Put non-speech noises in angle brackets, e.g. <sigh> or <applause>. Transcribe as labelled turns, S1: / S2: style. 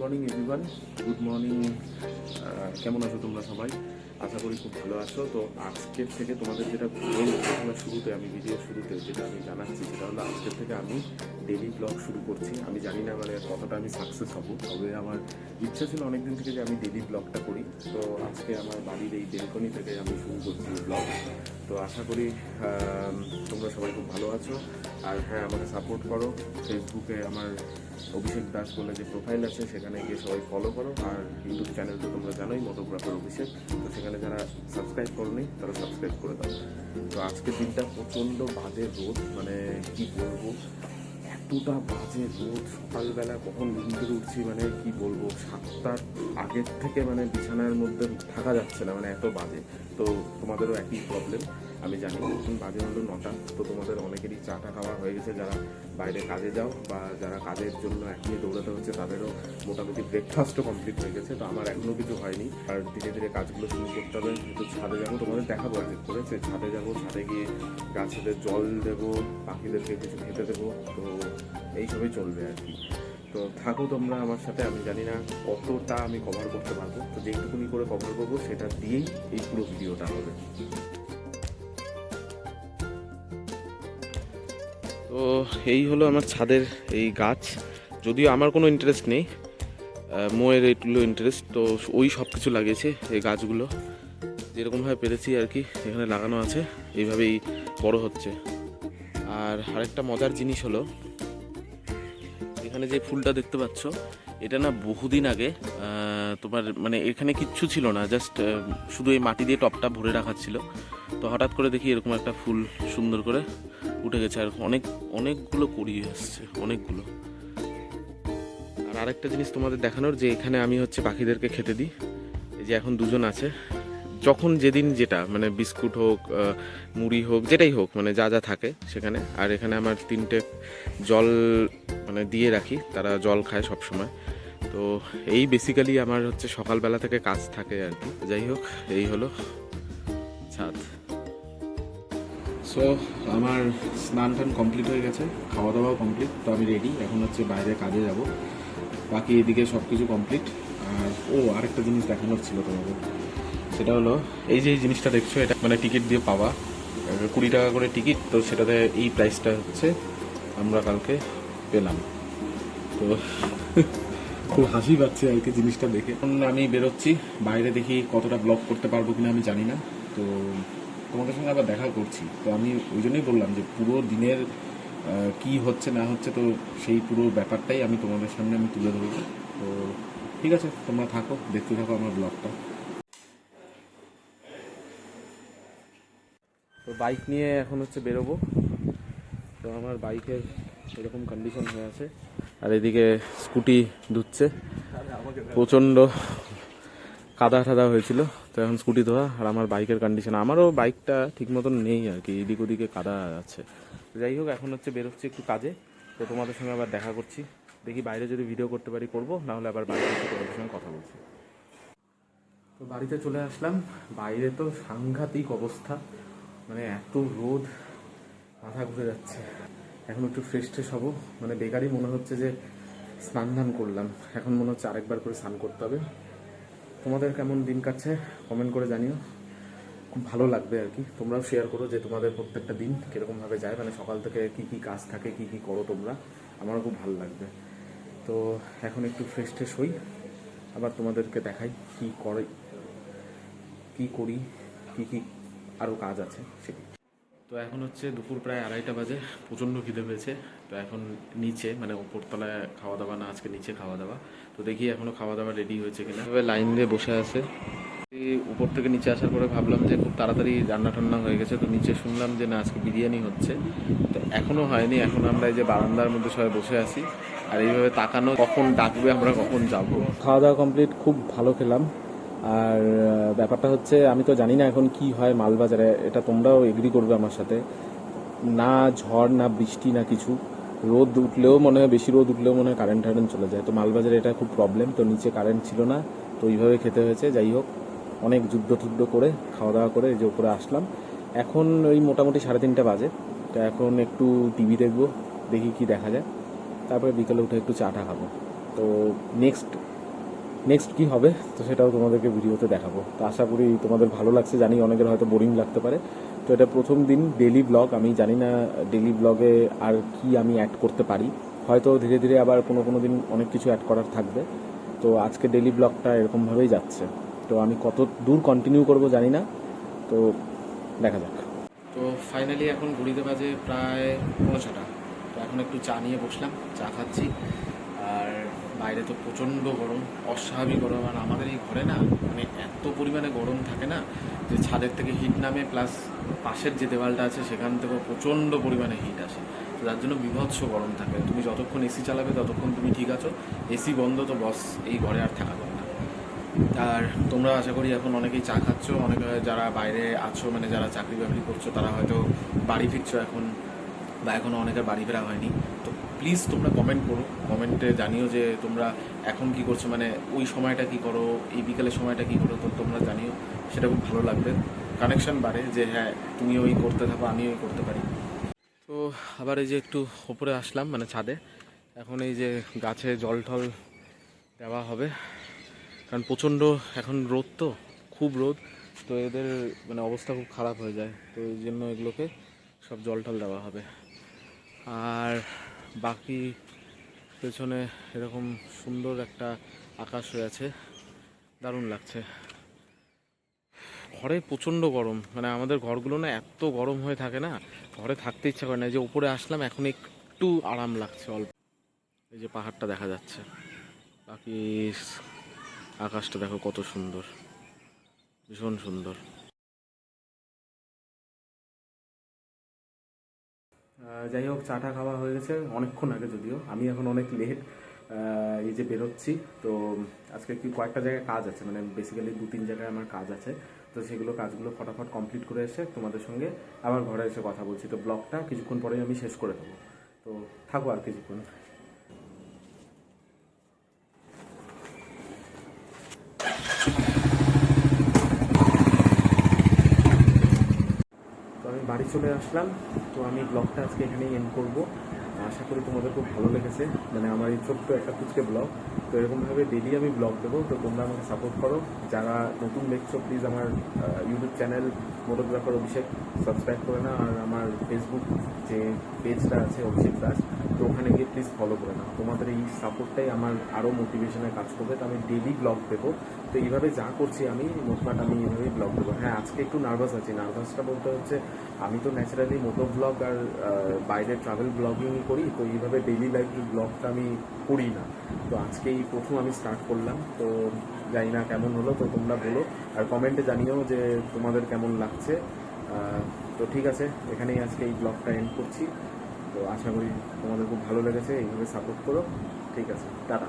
S1: Morning everyone good morning কেমন আছো তোমরা সবাই? আশা করি খুব ভালো আছো। তো আজকের থেকে তোমাদের যেটা বলব শুরুতে আমি ভিডিও শুরুতে যেটা আমি জানাচ্ছি, সেটা হলো আজকের থেকে আমি ডেলি ব্লগ শুরু করছি। আমি জানি না মানে কতটা আমি সাকসেস হব, তবে আমার ইচ্ছা ছিল অনেকদিন থেকে যে আমি ডেলি ব্লগটা করি। তো আজকে আমার বাড়ির এই বেলকনি থেকে আমি শুরু করছি ব্লগ তো আশা করি তোমরা সবাই খুব ভালো আছো। আর হ্যাঁ আমাকে সাপোর্ট করো। ফেসবুকে আমার অভিষেক দাস বলে যে প্রোফাইল আছে, সেখানে গিয়ে সবাই ফলো করো। আর ইউটিউব চ্যানেল তো তোমরা জানোই মোটোগ্রাফার অভিষেক। তো সেখানে যারা সাবস্ক্রাইব করোনি, তারা সাবস্ক্রাইব করে দাও। তো আজকের দিনটা প্রচণ্ড বাজে রোদ মানে কি বলব? এতটা বাজে রোদ, সকালবেলা কখন ঘুম থেকে উঠছি মানে কি বলব? সাতটার আগের থেকে মানে বিছানার মধ্যে থাকা যাচ্ছে না মানে এত বাজে। তো তোমাদেরও একই প্রবলেম আমি জানি এখন বাজে হলো নটা, তো তোমাদের অনেকেরই চাটা খাওয়া হয়ে গেছে। যারা বাইরে কাজে যাও বা যারা কাজের জন্য এখনই দৌড়াতে হচ্ছে, তাদেরও মোটামুটি ব্রেকফাস্টও কমপ্লিট হয়ে গেছে। তো আমার এখনও কিছু হয়নি। আর ধীরে ধীরে কাজগুলো শুরু করতে হবে কিন্তু ছাদে যাব। তোমাদের দেখাবো এক করে যে ছাদে যাব, ছাদে গিয়ে গাছেদের জল দেবো, পাখিদেরকে কিছু খেতে দেবো। তো এইসবই চলবে আর কি। তো থাকো তোমরা আমার সাথে, আমি জানি না কতটা আমি কভার করতে পারব। তো যেইটুকুনি করে কভার করব, সেটা দিয়েই এই পুরো ভিডিওটা হবে। তো এই হলো আমার ছাদের এই গাছ। যদিও আমার কোনো ইন্টারেস্ট নেই মোয়ের এইগুলো ইন্টারেস্ট তো ওই সব কিছু লাগিয়েছে এই গাছগুলো। যেরকমভাবে পেরেছি আর কি, এখানে লাগানো আছে, এইভাবেই বড় হচ্ছে। আর আরেকটা মজার জিনিস হলো, এখানে যে ফুলটা দেখতে পাচ্ছ, এটা না বহুদিন আগে তোমার মানে এখানে কিচ্ছু ছিল না জাস্ট শুধু এই মাটি দিয়ে টপটা ভরে রাখা ছিল। তো হঠাৎ করে দেখি এরকম একটা ফুল সুন্দর করে উঠে গেছে আর অনেক, অনেকগুলো করিয়ে আসছে, অনেকগুলো। আর আরেকটা জিনিস তোমাদের দেখানোর যে এখানে আমি হচ্ছে পাখিদেরকে খেতে দিই। এই যে এখন দুজন আছে। যখন যেদিন যেটা মানে বিস্কুট হোক মুড়ি হোক, যেটাই হোক মানে যা যা থাকে সেখানে। আর এখানে আমার তিনটে জল মানে দিয়ে রাখি, তারা জল খায় সব সময় তো এই বেসিক্যালি আমার হচ্ছে সকালবেলা থেকে কাজ থাকে আর কি। যাই হোক, এই হলো ছাদ। সো আমার স্নান টান কমপ্লিট হয়ে গেছে খাওয়া দাওয়াও কমপ্লিট তো আমি রেডি এখন হচ্ছে বাইরে কাজে যাব। বাকি এদিকে সব কিছু কমপ্লিট আর, ও, আরেকটা জিনিস দেখানোর ছিল তোমাদের। সেটা হলো, এই যে এই জিনিসটা দেখছ, এটা মানে টিকিট দিয়ে পাওয়া। কুড়ি টাকা করে টিকিট তো সেটাতে এই প্রাইসটা হচ্ছে, আমরা কালকে পেলাম। তো, <laughs> খুব হাসি পাচ্ছে আর কি জিনিসটা দেখে। আমি বেরোচ্ছি, বাইরে দেখি কতটা ব্লগ করতে পারব কিনা আমি জানি না। তো তোমাদের সঙ্গে আবার দেখা করছি। তো আমি ওই জন্যই বললাম যে পুরো দিনের কি হচ্ছে, না হচ্ছে, তো সেই পুরো ব্যাপারটাই আমি তোমাদের সামনে আমি তুলে ধরবো। তো ঠিক আছে, তোমরা থাকো, দেখতে থাকো আমার ব্লগটা। তো বাইক নিয়ে এখন হচ্ছে বেরোবো। তো আমার বাইকের এরকম কন্ডিশন হয়ে আছে। আর এদিকে স্কুটি ধুচ্ছে। প্রচণ্ড কাদা টাদা হয়েছিল, তো এখন স্কুটি ধোয়া আর আমার বাইকের কন্ডিশন আমারও বাইকটা ঠিক মতন নেই আর কি, এদিক ওদিকে কাদা আছে। যাই হোক, এখন হচ্ছে বেরোচ্ছি একটু কাজে, তো তোমাদের সঙ্গে আবার দেখা করছি। দেখি বাইরে যদি ভিডিও করতে পারি করব, নাহলে আবার বাইরে তোমাদের সঙ্গে কথা বলছি। তো বাড়িতে চলে আসলাম, বাইরে তো সাংঘাতিক অবস্থা মানে এত রোদ, মাথা ঘুরে যাচ্ছে। এখন একটু ফ্রেশ ট্রেশ হব মানে বেকারই মনে হচ্ছে যে স্নান ধান করলাম। এখন মনে হচ্ছে আরেকবার করে স্নান করতে হবে। তোমাদের কেমন দিন কাটছে? কমেন্ট করে জানিও। খুব ভালো লাগবে আর কি। তোমরাও শেয়ার করো যে তোমাদের প্রত্যেকটা দিন কীরকমভাবে যায়। মানে সকাল থেকে কি কি কাজ থাকে, কি কি করো তোমরা। আমারও খুব ভালো লাগবে। তো এখন একটু ফ্রেশ ট্রেশ হই। আবার তোমাদেরকে দেখাই কি করে, কি করি, কি কি আরও কাজ আছে সেগুলো। তো এখন হচ্ছে দুপুর প্রায় আড়াইটা বাজে, প্রচণ্ড খিদে পেয়েছে। তো এখন নিচে মানে উপরতলায় খাওয়া দাওয়া না, আজকে নিচে খাওয়া দাওয়া তো দেখি এখনও খাওয়া দাওয়া রেডি হয়েছে কিনা। তবে লাইন দিয়ে বসে আছে। উপর থেকে নিচে আসার পরে ভাবলাম যে খুব তাড়াতাড়ি রান্না টান্না হয়ে গেছে, তো নিচে শুনলাম যে না, আজকে বিরিয়ানি হচ্ছে। তো এখনও হয়নি, এখন আমরা এই যে বারান্দার মধ্যে সবাই বসে আছি। আর এইভাবে তাকানো, কখন ডাকবে, আমরা কখন যাব। খাওয়া দাওয়া কমপ্লিট খুব ভালো খেলাম। আর ব্যাপারটা হচ্ছে আমি তো জানি না এখন কি হয় মালবাজারে, এটা তোমরাও এগ্রি করবে আমার সাথে। না ঝড়, না বৃষ্টি, না কিছু। রোদ উঠলেও মনে হয়, বেশি রোদ উঠলেও মনে হয় কারেন্ট টারেন্ট চলে যায়। তো মালবাজারে এটা খুব প্রবলেম তো নিচে কারেন্ট ছিল না, তো ওইভাবে খেতে হয়েছে। যাই হোক, অনেক যুদ্ধ টুদ্ধ করে, খাওয়া দাওয়া করে যে উপরে আসলাম। এখন ওই মোটামুটি সাড়ে তিনটা বাজে। তো এখন একটু টিভি দেখব, দেখি কি দেখা যায়। তারপরে বিকেলে উঠে একটু চাটা খাব। তো নেক্সট নেক্সট কি হবে, তো সেটাও তোমাদেরকে ভিডিওতে দেখাবো। তো আশা করি তোমাদের ভালো লাগছে, জানি অনেকের হয়তো বোরিং লাগতে পারে। তো এটা প্রথম দিন ডেলি ব্লগ আমি জানি না ডেলি ব্লগে আর কি আমি অ্যাড করতে পারি। হয়তো ধীরে ধীরে আবার কোনো কোনো দিন অনেক কিছু অ্যাড করার থাকবে। তো আজকে ডেলি ব্লগটা এরকমভাবেই যাচ্ছে। তো আমি কত দূর কন্টিনিউ করব জানি না। তো দেখা যাক। তো ফাইনালি এখন ঘড়িতে বাজে প্রায় পৌনে ছটা। তো এখন একটু চা নিয়ে বসলাম, চা খাচ্ছি। আর বাইরে তো প্রচণ্ড গরম, অস্বাভাবিক গরম। আর আমাদের এই ঘরে না মানে এত পরিমাণে গরম থাকে না যে ছাদের থেকে হিট নামে প্লাস পাশের যে দেওয়ালটা আছে সেখান থেকেও প্রচণ্ড পরিমাণে হিট আসে। তো যার জন্য বিভৎস গরম থাকে। তুমি যতক্ষণ এসি চালাবে, ততক্ষণ তুমি ঠিক আছো। এসি বন্ধ তো বস এই ঘরে আর থাকা যাবে না। আর তোমরা আশা করি এখন অনেকেই চা খাচ্ছ। অনেকে যারা বাইরে আছো মানে যারা চাকরি বাকরি করছ, তারা হয়তো বাড়ি ফিরছো এখন বা এখনও অনেকের বাড়ি ফেরা হয়নি। প্লিজ তোমরা কমেন্ট করো। কমেন্টে জানিও যে তোমরা এখন কি করছ মানে ওই সময়টা কি করো, এই বিকেলের সময়টা কি করো, তো তোমরা জানিও। সেটা খুব ভালো লাগবে। কানেকশন বাড়ে যে হ্যাঁ তুমি ওই করতে থাকো আমি ওই করতে পারি। তো আবার এই যে একটু ওপরে আসলাম মানে ছাদে। এখন এই যে গাছে জল টল দেওয়া হবে। কারণ প্রচণ্ড এখন রোদ তো, খুব রোদ। তো এদের মানে অবস্থা খুব খারাপ হয়ে যায়। তো এই জন্য এগুলোকে সব জল টল দেওয়া হবে। আর বাকি পেছনে এরকম সুন্দর একটা আকাশ হয়ে আছে। দারুণ লাগছে। ঘরে প্রচণ্ড গরম। মানে আমাদের ঘরগুলো না এত গরম হয়ে থাকে না, ঘরে থাকতে ইচ্ছা করে না। যে উপরে আসলাম, এখন একটু আরাম লাগছে অল্প। এই যে পাহাড়টা দেখা যাচ্ছে। বাকি আকাশটা দেখো কত সুন্দর। ভীষণ সুন্দর। যাই হোক, চাটা খাওয়া হয়ে গেছে অনেকক্ষণ আগে যদিও। আমি এখন অনেক লেট এই যে বেরোচ্ছি। তো আজকে কি কয়েকটা জায়গায় কাজ আছে মানে বেসিক্যালি দু তিন জায়গায় আমার কাজ আছে। তো সেগুলো কাজগুলো ফটাফট কমপ্লিট করে এসে তোমাদের সঙ্গে আবার ঘরে এসে কথা বলছি। তো ব্লগটা কিছুক্ষণ পরেই আমি শেষ করে দেবো। তো থাকো আর কিছুক্ষণ তো আমি বাড়ি চলে আসলাম। তো আমি ব্লগটা আজকে এখানেই এন্ড করব। আশা করি তোমাদের খুব ভালো লেগেছে। মানে আমার এই ছোট্ট একটা কুচকে ব্লগ তো এরকমভাবে ডেলি আমি ব্লগ দেবো। তো তোমরা আমাকে সাপোর্ট করো। যারা নতুন দেখছ প্লিজ আমার YouTube channel photographer Abhishek subscribe করে না আর আমার ফেসবুক যে পেজটা আছে অভিষেক দাস, তো ওখানে গিয়ে প্লিজ ফলো করে নাও। তোমাদের এই সাপোর্টটাই আমার আরও মোটিভেশনে কাজ করবে, তো আমি ডেলি ব্লগ দেবো। তো এইভাবে যা করছি আমি, মোটমাট আমি এইভাবেই ব্লগ দেবো। হ্যাঁ আজকে একটু নার্ভাস আছি। নার্ভাসটা বলতে হচ্ছে, আমি তো ন্যাচারালি মোটো ব্লগ আর বাইরে ট্রাভেল ব্লগিংই করি, তো এইভাবে ডেলি লাইফ ব্লগটা আমি করি না। তো আজকেই প্রথম আমি স্টার্ট করলাম, তো জানি না কেমন হলো, তো তোমরা বলো। আর কমেন্টে জানিও যে তোমাদের কেমন লাগছে। তো ঠিক আছে, এখানেই আজকে এই ব্লগটা এন্ড করছি। তো আশা করি তোমাদের খুব ভালো লেগেছে, এইভাবে সাপোর্ট করো। ঠিক আছে, টাটা।